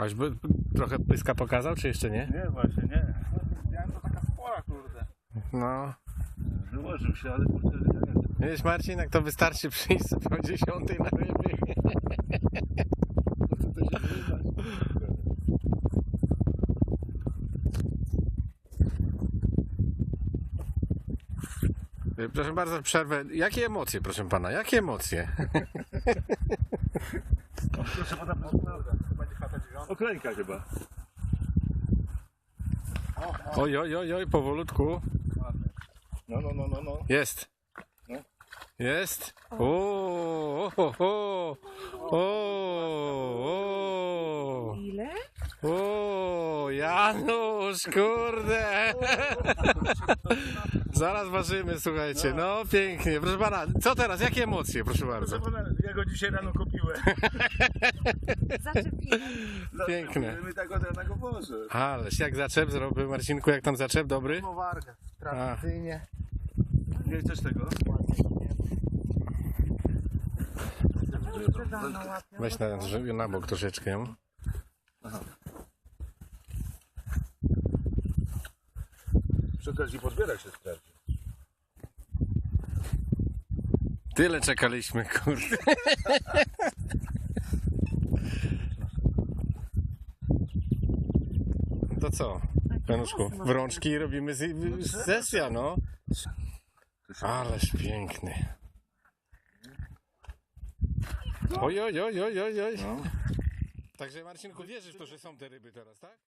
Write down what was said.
Aś by trochę pyska pokazał, czy jeszcze nie? Nie, właśnie nie. Widziałem to taka spora, kurde. No. Wyłożył się, ale kurde. Wiesz Marcin, jak to wystarczy przyjść sobie o 10 na ryby. Wydarzy. Proszę bardzo, przerwę. Jakie emocje, proszę pana? Jakie emocje? Proszę pana, Okręka chyba. Oj, oj, oj, oj, powolutku. No, no, no, no, no. Jest. No. Jest. O, o, o, o, o, o, Ile? o, Janusz, kurde. Zaraz ważymy, słuchajcie. No, pięknie. Proszę pana, co teraz? Jakie emocje, proszę bardzo? Proszę pana, ja go dzisiaj rano kupiłem. Zaczepiłem. Piękne. My tak od rana go wożę. Ależ jak zaczep zrobił, Marcinku, jak tam zaczep, dobry? Warga, tradycyjnie. Nie chcesz tego? Łapią. Weź na, na bok troszeczkę. Przy okazji podbierak się sprawdzi. Tyle czekaliśmy, kurde. No To co, Januszku, w rączki robimy z, z sesja, no. Ależ piękny. Oj, oj, oj, oj, oj, oj. Także Marcinku, wierzysz w to, że są te ryby teraz, tak?